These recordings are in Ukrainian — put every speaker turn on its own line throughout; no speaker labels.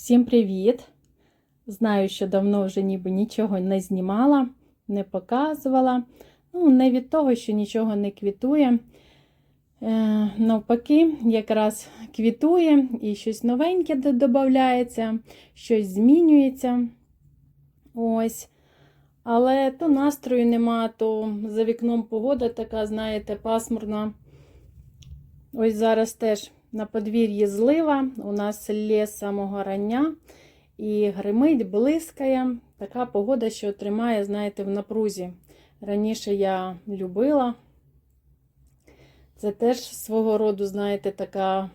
Всім привіт! Знаю, що давно вже ніби нічого не знімала, не показувала. Ну, не від того, що нічого не квітує. Е, навпаки, якраз квітує і щось новеньке додається, щось змінюється. Ось. Але то настрою нема, то за вікном погода така, знаєте, пасмурна. Ось зараз теж на подвір'ї злива. У нас з самого рання і гримить, блискає. Така погода, що тримає, знаєте, в напрузі. Раніше я любила. Це теж свого роду, знаєте, така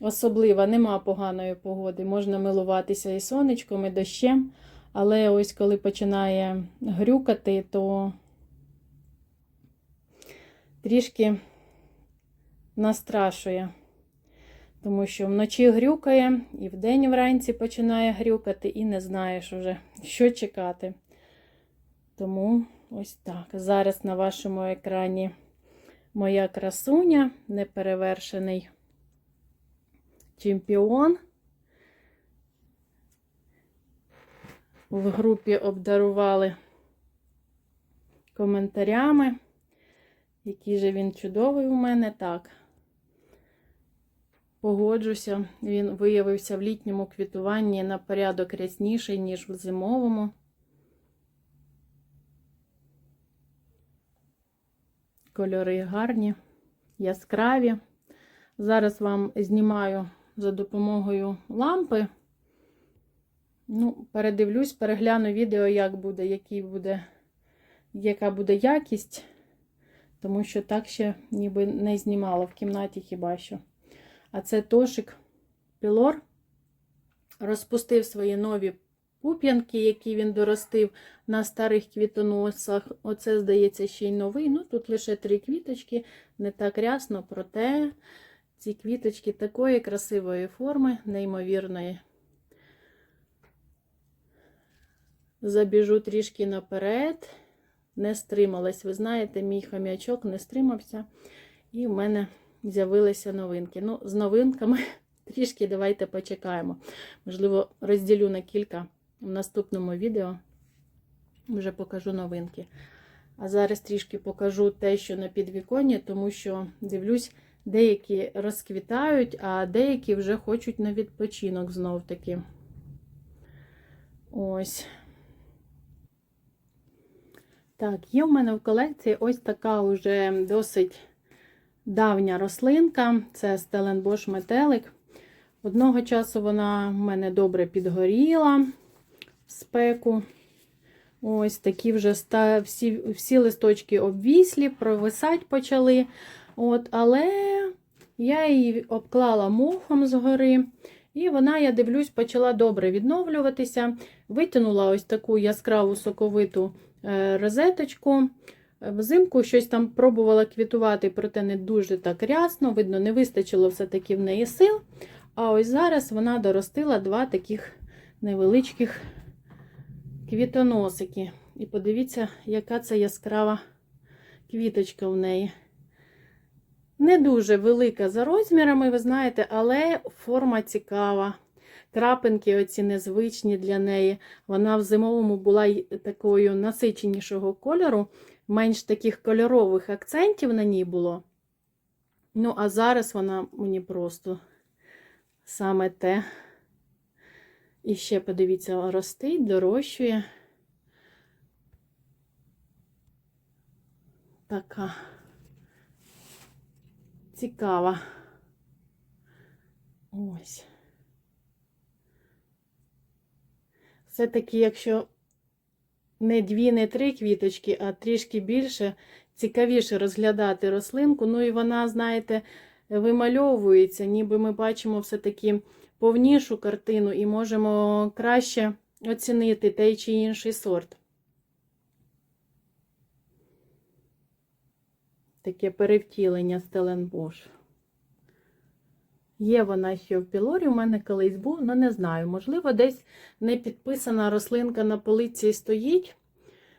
особлива, нема поганої погоди. Можна милуватися і сонечком, і дощем. Але ось коли починає грюкати, то трішки настрашує. Тому що вночі грюкає, і вдень вранці починає грюкати, і не знаєш уже, що чекати. Тому ось так. Зараз на вашому екрані моя красуня, неперевершений чемпіон. В групі обдарували коментарями, який же він чудовий у мене. Так. Погоджуся, він виявився в літньому квітуванні на порядок рясніший, ніж в зимовому. Кольори гарні, яскраві. Зараз вам знімаю за допомогою лампи. Ну, передивлюсь, перегляну відео, як буде, який буде, яка буде якість, тому що так ще ніби не знімала в кімнаті хіба що. А це Тошик Пілор розпустив свої нові пуп'янки, які він доростив на старих квітоносах. Оце, здається, ще й новий. Ну, тут лише три квіточки, не так рясно, проте ці квіточки такої красивої форми, неймовірної. Забіжу трішки наперед, не стрималась. Ви знаєте, мій хам'ячок не стримався, і в мене з'явилися новинки. Ну, з новинками трішки давайте почекаємо. Можливо, розділю на кілька в наступному відео. Вже покажу новинки. А зараз трішки покажу те, що на підвіконні, тому що дивлюсь, деякі розквітають, а деякі вже хочуть на відпочинок знов таки. Ось. Так, є в мене в колекції ось така вже досить давня рослинка. Це Стеленбош метелик. Одного часу вона в мене добре підгоріла в спеку. Ось такі вже ста, всі всі листочки обвіслі, провисать почали. От, Але я її обклала мохом згори. І вона, я дивлюсь, почала добре відновлюватися. Витягнула ось таку яскраву соковиту е, розеточку. Взимку щось там пробувала квітувати, проте не дуже так рясно. Видно, не вистачило все-таки в неї сил. А ось зараз вона доростила два таких невеличких квітоносики. І подивіться, яка це яскрава квіточка в неї. Не дуже велика за розмірами, ви знаєте, але форма цікава. Крапинки оці незвичні для неї. Вона в зимовому була такою насиченішого кольору, менш таких кольорових акцентів на ній було. Ну, а зараз вона мені просто саме те. І ще, подивіться, ростить, дорощує. Така цікава. Ось. Все-таки, якщо не дві, не три квіточки, а трішки більше, цікавіше розглядати рослинку. Ну і вона, знаєте, вимальовується, ніби ми бачимо все-таки повнішу картину і можемо краще оцінити той чи інший сорт. Таке перевтілення Стеленбош. Є вона ще в пілорі, у мене колись був, але не знаю. Можливо, десь не підписана рослинка на полиці стоїть,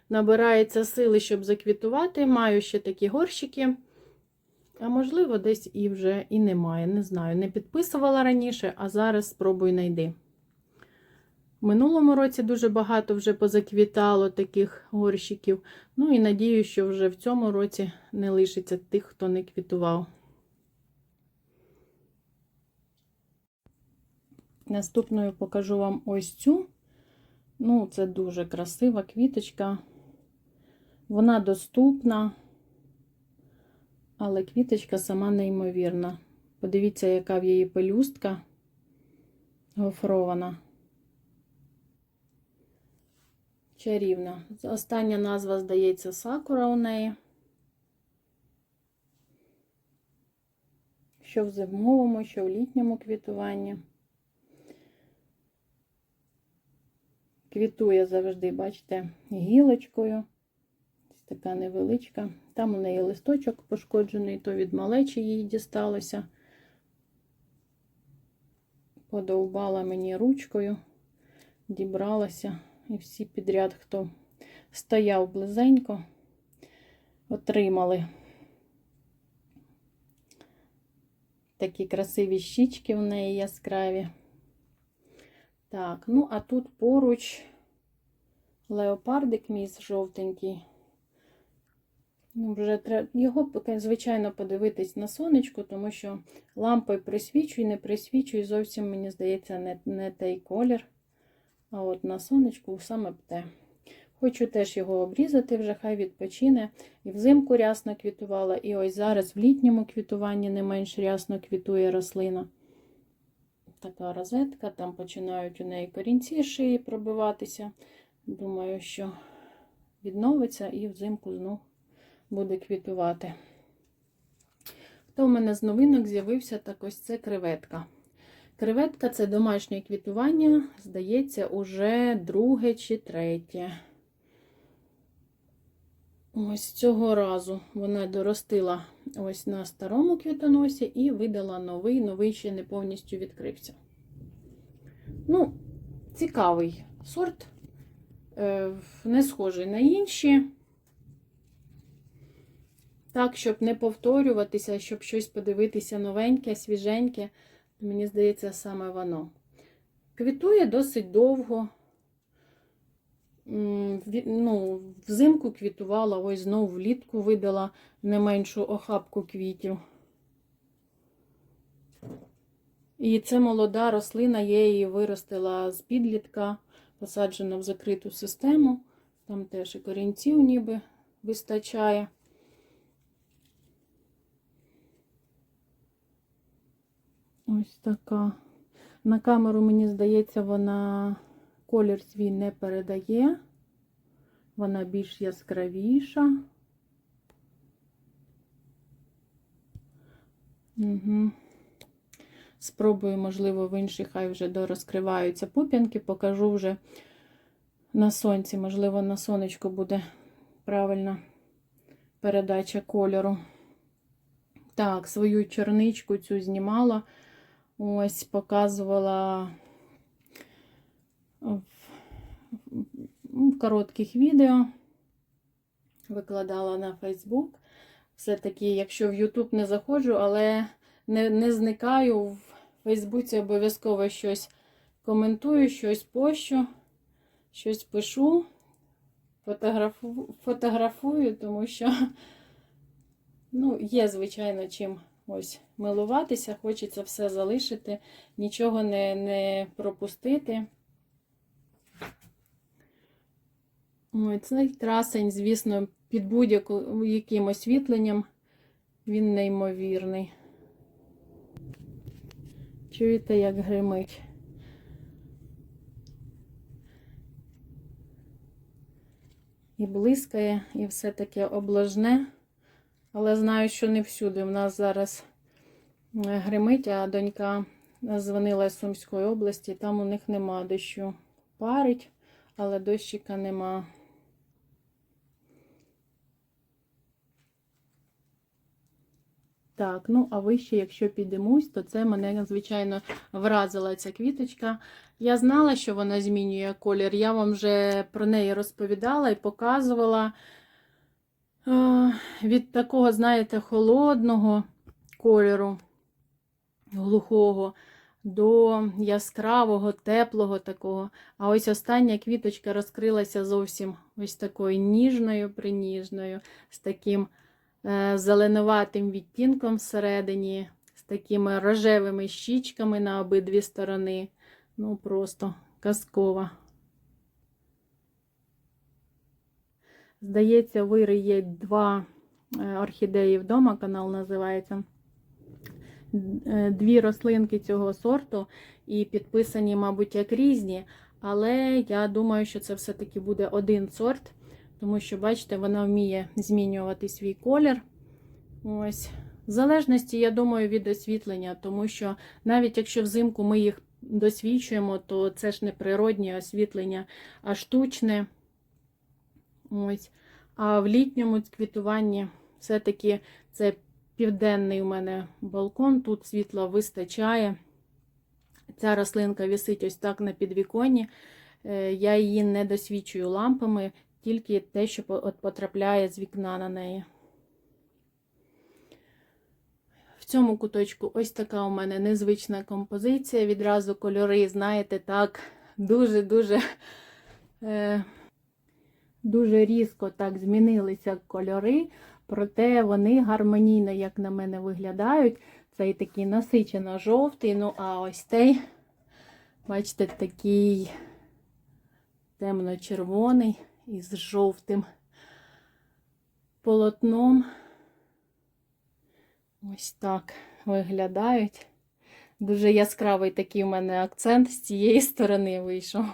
набирається сили, щоб заквітувати. Маю ще такі горщики. А можливо, десь і вже і немає. Не знаю. Не підписувала раніше, а зараз спробую знайти. В минулому році дуже багато вже позаквітало таких горщиків. Ну і надію, що вже в цьому році не лишиться тих, хто не квітував. Наступною покажу вам ось цю. Ну, це дуже красива квіточка. Вона доступна, але квіточка сама неймовірна. Подивіться, яка в її пелюстка гофрована. Чарівна. Остання назва, здається, сакура у неї. Що в зимовому, що в літньому квітуванні. Квітує завжди, бачите, гілочкою. Така невеличка. Там у неї листочок пошкоджений, то від малечі їй дісталося. Подовбала мені ручкою, дібралася. І всі підряд, хто стояв близенько, отримали такі красиві щічки в неї яскраві. Так, ну а тут поруч леопардик мій жовтенький. Ну, вже треба його, звичайно, подивитись на сонечку, тому що лампою присвічує, не присвічує, зовсім, мені здається, не, не той колір. А от на сонечку саме те. Хочу теж його обрізати, вже хай відпочине. І взимку рясно квітувала, і ось зараз в літньому квітуванні не менш рясно квітує рослина. Така розетка, там починають у неї корінці шиї пробиватися. Думаю, що відновиться і взимку знов буде квітувати. Хто в мене з новинок з'явився, так ось це креветка. Креветка це домашнє квітування, здається, уже друге чи третє. Ось цього разу вона доростила ось на старому квітоносі і видала новий, новий ще не повністю відкрився. Ну, цікавий сорт, е, не схожий на інші. Так, щоб не повторюватися, щоб щось подивитися новеньке, свіженьке. Мені здається, саме воно. Квітує досить довго. Ну, Взимку квітувала, ось знову влітку видала не меншу охапку квітів. І це молода рослина, я її виростила з підлітка, посаджена в закриту систему. Там теж і корінців ніби вистачає. Ось така. На камеру, мені здається, вона колір свій не передає. Вона більш яскравіша. Угу. Спробую, можливо, в інших хай вже дорозкриваються пуп'янки, покажу вже на сонці, можливо, на сонечку буде правильна передача кольору. Так, свою чорничку цю знімала. Ось показувала в, коротких відео, викладала на Фейсбук. Все-таки, якщо в Ютуб не заходжу, але не, не зникаю в Фейсбуці обов'язково щось коментую, щось пощу, щось пишу, фотографу, фотографую, тому що ну, є, звичайно, чим ось милуватися, хочеться все залишити, нічого не, не пропустити. Ой, цей красень, звісно, під будь-яким освітленням він неймовірний. Чуєте, як гримить? І блискає, і все таке обложне. Але знаю, що не всюди. У нас зараз е, гримить, а донька дзвонила з Сумської області, там у них нема дощу. Парить, але дощика нема. Так, ну а вище, якщо підемусь, то це мене, звичайно, вразила ця квіточка. Я знала, що вона змінює колір. Я вам вже про неї розповідала і показувала від такого, знаєте, холодного кольору, глухого, до яскравого, теплого такого. А ось остання квіточка розкрилася зовсім ось такою ніжною, приніжною, з таким зеленуватим відтінком всередині, з такими рожевими щічками на обидві сторони. Ну, просто казкова. Здається, в Іри є два е, орхідеї вдома, канал називається. Е, Дві рослинки цього сорту і підписані, мабуть, як різні. Але я думаю, що це все-таки буде один сорт, тому що, бачите, вона вміє змінювати свій колір. Ось. В залежності, я думаю, від освітлення, тому що навіть якщо взимку ми їх досвідчуємо, то це ж не природнє освітлення, а штучне. Ось. А в літньому квітуванні все-таки це південний у мене балкон, тут світла вистачає. Ця рослинка висить ось так на підвіконні. Е, Я її не досвідчую лампами, тільки те, що потрапляє з вікна на неї. В цьому куточку ось така у мене незвична композиція. Відразу кольори, знаєте, так, дуже-дуже е, дуже різко так змінилися кольори, проте вони гармонійно, як на мене, виглядають. Цей такий насичено жовтий, ну а ось цей, бачите, такий темно-червоний із жовтим полотном. Ось так виглядають. Дуже яскравий такий у мене акцент з цієї сторони вийшов.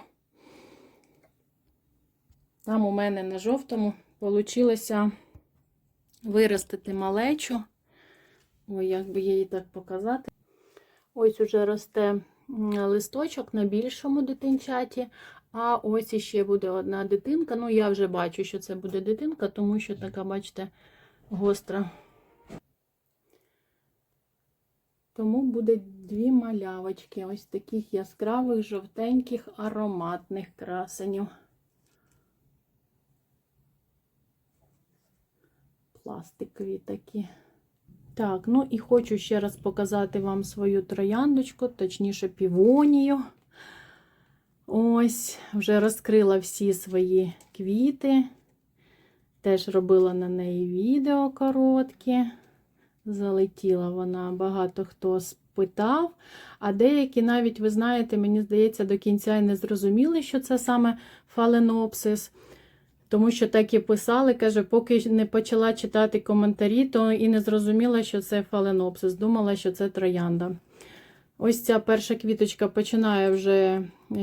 Там у мене на жовтому вийшло виростити малечу. Ой, як би її так показати. Ось уже росте листочок на більшому дитинчаті, а ось іще буде одна дитинка. Ну, я вже бачу, що це буде дитинка, тому що така, бачите, гостра. Тому буде дві малявочки, ось таких яскравих, жовтеньких, ароматних красенів. Пластикові такі. Так, ну і хочу ще раз показати вам свою трояндочку, точніше, півонію. Ось, вже розкрила всі свої квіти. Теж робила на неї відео коротке. Залетіла вона, багато хто спитав. А деякі навіть, ви знаєте, мені здається, до кінця і не зрозуміли, що це саме фаленопсис. Тому що так і писали, каже, поки не почала читати коментарі, то і не зрозуміла, що це фаленопсис. Думала, що це троянда. Ось ця перша квіточка починає вже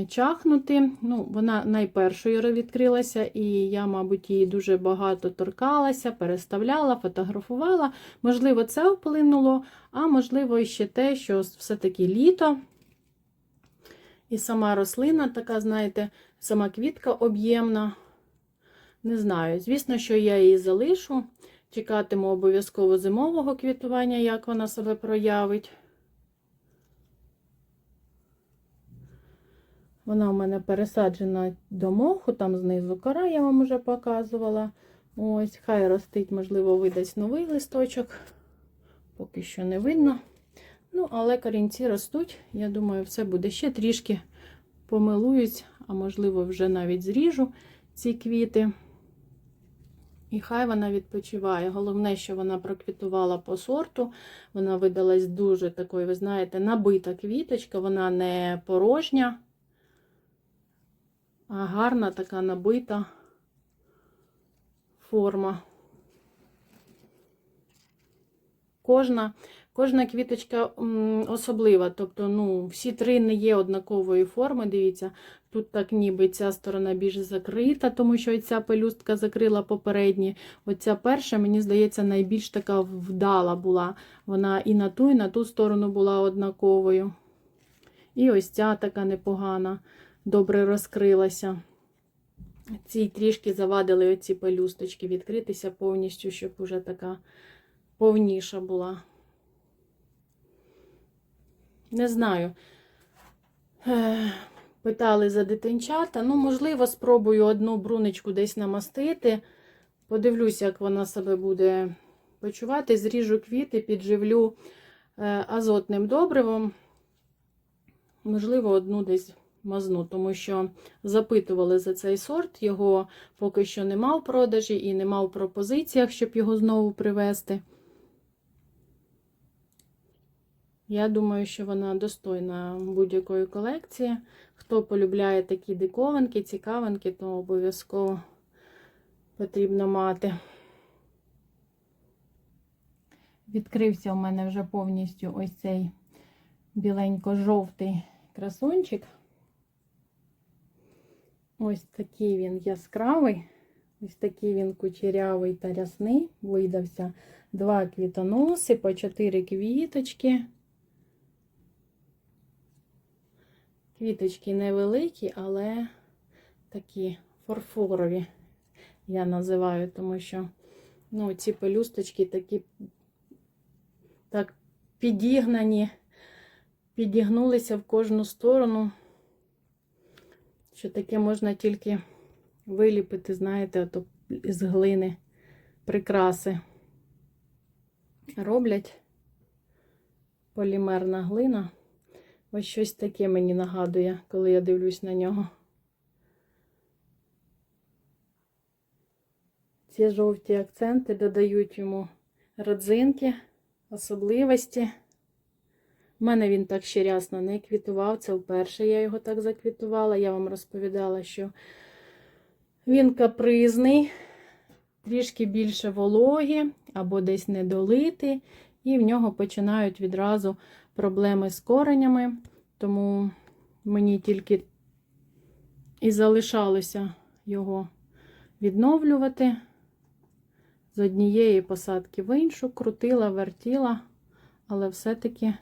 чахнути. Ну, Вона найпершою відкрилася, і я, мабуть, її дуже багато торкалася, переставляла, фотографувала. Можливо, це вплинуло, а можливо, ще те, що все-таки літо. І сама рослина така, знаєте, сама квітка об'ємна. Не знаю. Звісно, що я її залишу. Чекатиму обов'язково зимового квітування, як вона себе проявить. Вона у мене пересаджена до моху, там знизу кора, я вам вже показувала. Ось, хай ростить, можливо, видасть новий листочок. Поки що не видно. Ну, але корінці ростуть. Я думаю, все буде ще трішки помилуюсь, а можливо, вже навіть зріжу ці квіти. І хай вона відпочиває. Головне, що вона проквітувала по сорту. Вона видалась дуже такою, ви знаєте, набита квіточка, вона не порожня, гарна така набита форма. Кожна, кожна квіточка особлива. Тобто, ну, всі три не є однакової форми. Дивіться, тут так ніби ця сторона більш закрита, тому що ця пелюстка закрила попередні. Оця перша, мені здається, найбільш така вдала була. Вона і на ту, і на ту сторону була однаковою. І ось ця така непогана, добре розкрилася. Ці трішки завадили оці пелюсточки відкритися повністю, щоб уже така повніша була. Не знаю. Е, Питали за дитинчата. Ну, можливо, спробую одну брунечку десь намастити. Подивлюся, як вона себе буде почувати. Зріжу квіти, підживлю е, азотним добривом. можливо, одну десь мазну, тому що запитували за цей сорт, його поки що нема в продажі і нема в пропозиціях, щоб його знову привезти. Я думаю, що вона достойна будь-якої колекції. Хто полюбляє такі диковинки, цікавинки, то обов'язково потрібно мати. Відкрився у мене вже повністю ось цей біленько-жовтий красунчик. Ось такий він яскравий, ось такий він кучерявий та рясний. Видався два квітоноси по чотири квіточки. Квіточки невеликі, але такі фарфорові, я називаю, тому що ну, ці пелюсточки такі так підігнані, підігнулися в кожну сторону, що таке можна тільки виліпити, знаєте, ото з глини прикраси. Роблять полімерна глина. Ось щось таке мені нагадує, коли я дивлюсь на нього. Ці жовті акценти додають йому родзинки, особливості. У мене він так ще рясно не квітував. Це вперше я його так заквітувала. Я вам розповідала, що він капризний, трішки більше вологі або десь недолитий, і в нього починають відразу проблеми з коренями, тому мені тільки і залишалося його відновлювати з однієї посадки в іншу, крутила, вертіла, але все-таки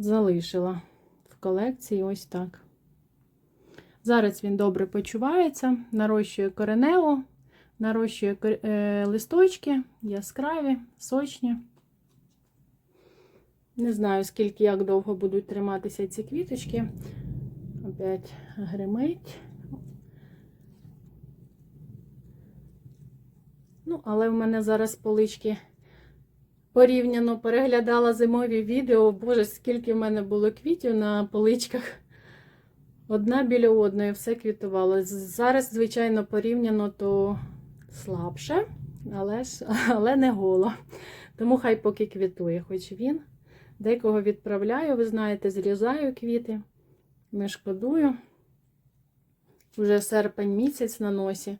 залишила в колекції ось так. Зараз він добре почувається, нарощує кореневу, нарощує е, листочки, яскраві, сочні. Не знаю, скільки як довго будуть триматися ці квіточки. Опять гримить. Ну, але в мене зараз полички порівняно переглядала зимові відео. Боже, скільки в мене було квітів на поличках. Одна біля одної все квітувало. Зараз, звичайно, порівняно то слабше, але, ж, але не голо. Тому хай поки квітує, хоч він. Декого відправляю, ви знаєте, зрізаю квіти, не шкодую. Вже серпень місяць на носі.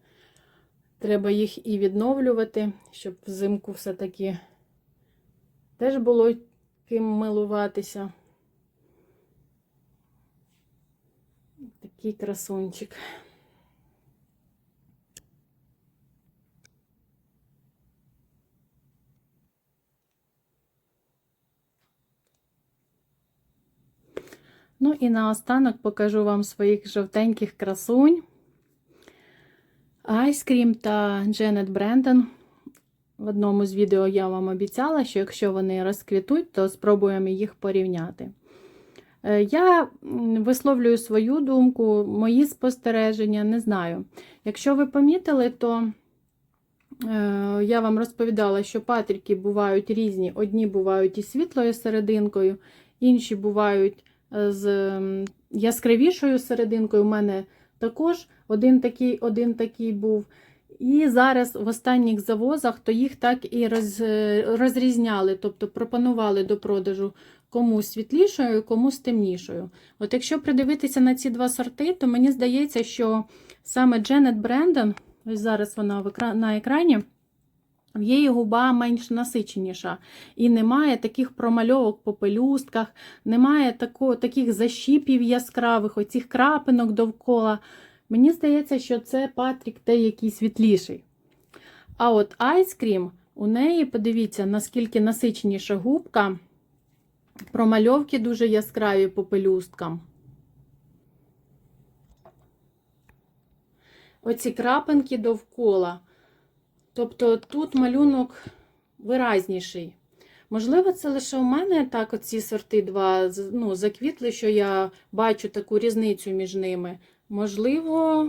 Треба їх і відновлювати, щоб взимку все-таки теж було ким милуватися. Такий красунчик. Ну і наостанок покажу вам своїх жовтеньких красунь. Айскрім та Дженет Брендон. В одному з відео я вам обіцяла, що якщо вони розквітуть, то спробуємо їх порівняти. Е, я висловлюю свою думку, мої спостереження, не знаю. Якщо ви помітили, то е, я вам розповідала, що патріки бувають різні. Одні бувають із світлою серединкою, інші бувають з яскравішою серединкою. У мене також один такий один такий був. І зараз в останніх завозах то їх так і роз, розрізняли, тобто пропонували до продажу комусь світлішою, комусь темнішою. От якщо придивитися на ці два сорти, то мені здається, що саме Дженет Брендон, ось зараз вона на екрані, в її губа менш насиченіша. І немає таких промальовок по пелюстках, немає тако, таких защіпів яскравих, оцих крапинок довкола. Мені здається, що це Патрік те який світліший. А от айскрім, у неї, подивіться, наскільки насиченіша губка, промальовки дуже яскраві по пелюсткам. Оці крапинки довкола. Тобто тут малюнок виразніший. Можливо, це лише у мене так оці сорти два ну, заквітли, що я бачу таку різницю між ними. Можливо,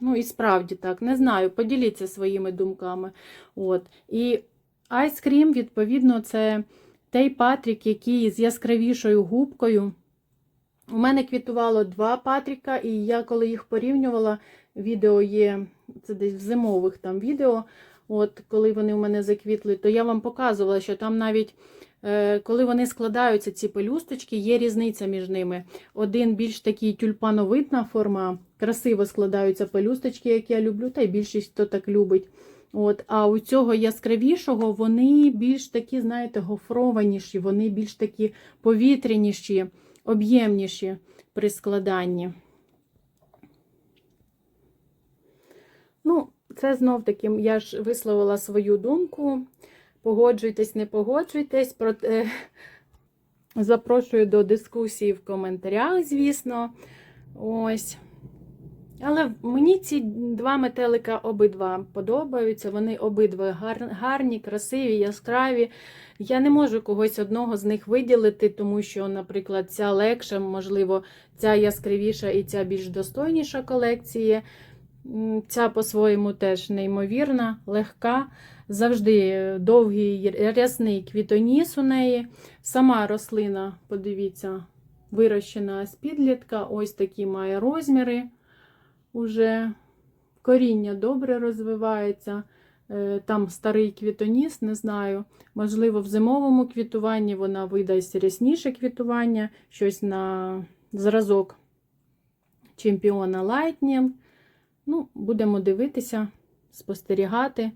ну і справді так, не знаю, поділіться своїми думками. От. І Ice Cream, відповідно, це той патрік, який з яскравішою губкою. У мене квітувало два Патріка, і я коли їх порівнювала, відео є, це десь в зимових там відео, от коли вони у мене заквітли, то я вам показувала, що там навіть коли вони складаються, ці пелюсточки, є різниця між ними. Один більш такий тюльпановидна форма, красиво складаються пелюсточки, як я люблю, та й більшість хто так любить. От, а у цього яскравішого вони більш такі, знаєте, гофрованіші, вони більш такі повітряніші, об'ємніші при складанні. Ну, це знов таки, я ж висловила свою думку. Погоджуйтесь, не погоджуйтесь. Проте запрошую до дискусії в коментарях, звісно. Ось. Але мені ці два метелика обидва подобаються. Вони обидва гар, гарні, красиві, яскраві. Я не можу когось одного з них виділити, тому що, наприклад, ця легша, можливо, ця яскравіша і ця більш достойніша колекції. Ця по-своєму теж неймовірна, легка, завжди довгий рясний квітоніс у неї. Сама рослина, подивіться, вирощена з підлітка, ось такі має розміри. Уже коріння добре розвивається. Е, Там старий квітоніс, не знаю. Можливо, в зимовому квітуванні вона видасть рясніше квітування, щось на зразок чемпіона Lightning. Ну, будемо дивитися, спостерігати.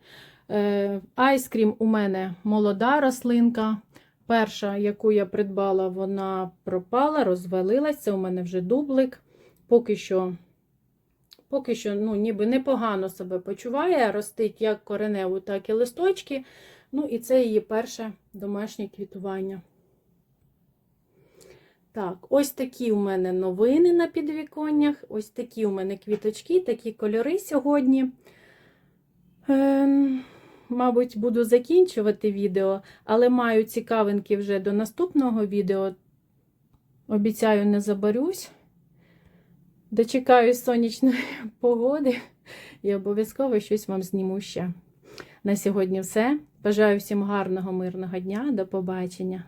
Е, Айскрім у мене молода рослинка. Перша, яку я придбала, вона пропала, розвалилася. У мене вже дублик. Поки що, поки що ну, ніби непогано себе почуває, ростить як кореневу, так і листочки. Ну, і це її перше домашнє квітування. Так, ось такі у мене новини на підвіконнях. Ось такі у мене квіточки, такі кольори сьогодні. Ем, мабуть, буду закінчувати відео, але маю цікавинки вже до наступного відео. Обіцяю, не заборюсь. Дочекаюсь сонячної погоди і обов'язково щось вам зніму ще. На сьогодні все. Бажаю всім гарного, мирного дня. До побачення!